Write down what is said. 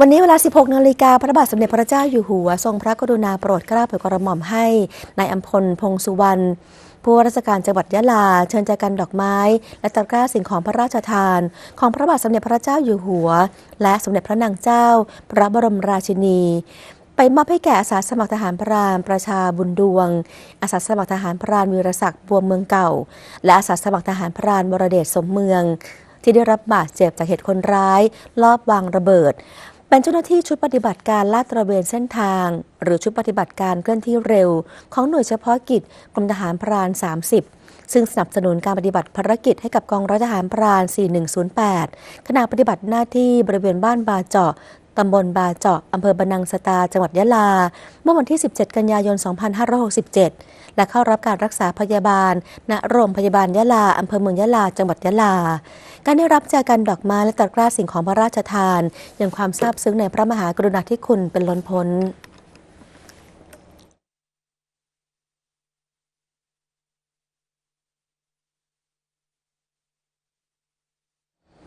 วันนี้เวลา 16 นาฬิกาพระบาทสมเด็จพระเจ้าอยู่หัว ทรงพระกรุณาโปรดเกล้าโปรดกระหม่อมให้นายอัมพลพงสุวรรณผู้ว่าราชการจังหวัดยะลา เชิญใจกันดอกไม้ และตะกร้าสิ่งของพระราชทาน ของพระบาทสมเด็จพระเจ้าอยู่หัว และสมเด็จพระนางเจ้า พระบรมราชินี ไปมอบให้แก่อาสาสมัครทหารพรานประชาบุญดวง อาสาสมัครทหารพรานวีรศักดิ์บัวเมืองเก่า และอาสาสมัครทหารพรานวรเดชสมเมือง ที่ได้รับบาดเจ็บจากเหตุคนร้าย ลอบวางระเบิด เป็นเจ้าหน้าที่ชุดปฏิบัติการลาดตระเวนเส้นทาง หรือชุดปฏิบัติการเคลื่อนที่เร็ว ของหน่วยเฉพาะกิจกรมทหารพราน 30 ซึ่งสนับสนุนการปฏิบัติภารกิจให้กับกองร้อยทหารพราน 4108 ขณะปฏิบัติหน้าที่บริเวณบ้านบาเจาะตำบลบาเจาะอำเภอบานังสตา จังหวัดยะลา เมื่อวันที่ 17 กันยายน 2567 และเข้ารับการรักษาพยาบาล ณ โรงพยาบาลยะลา อำเภอเมืองยะลา จังหวัดยะลา การได้รับแจกันดอกไม้และตะกร้าสิ่งของพระราชทาน ยังความซาบซึ้งในพระมหากรุณาธิคุณเป็นล้นพ้น